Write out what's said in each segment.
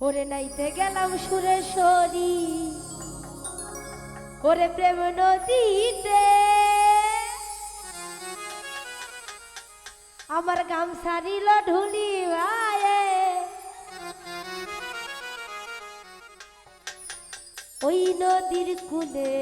ওরে নাইতে গেলাম সুরেশ্বরী ওরে প্রেম নদীতে। আমার গাম সারিল ঢুলি ভায়ে ওই নদীর কুলে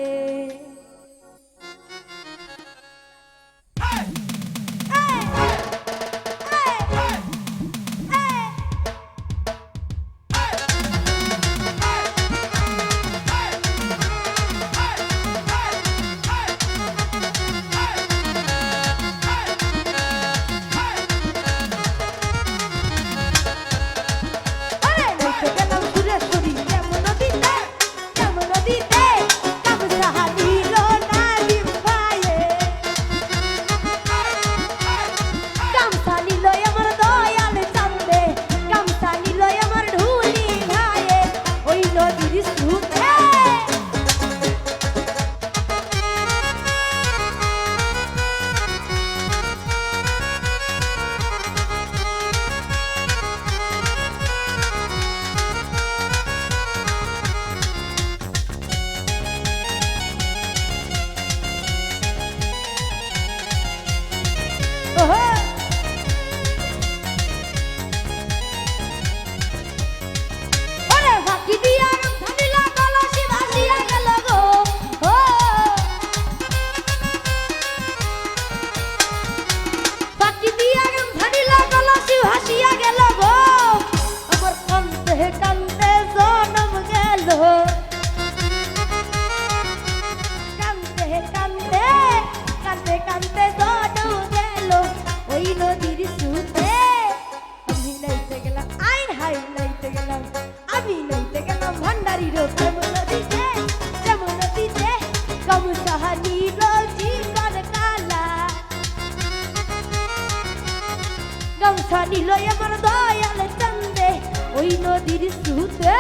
Oh. গামছা নিল আমার দয়াল চান্দে ওই নদীর সুতে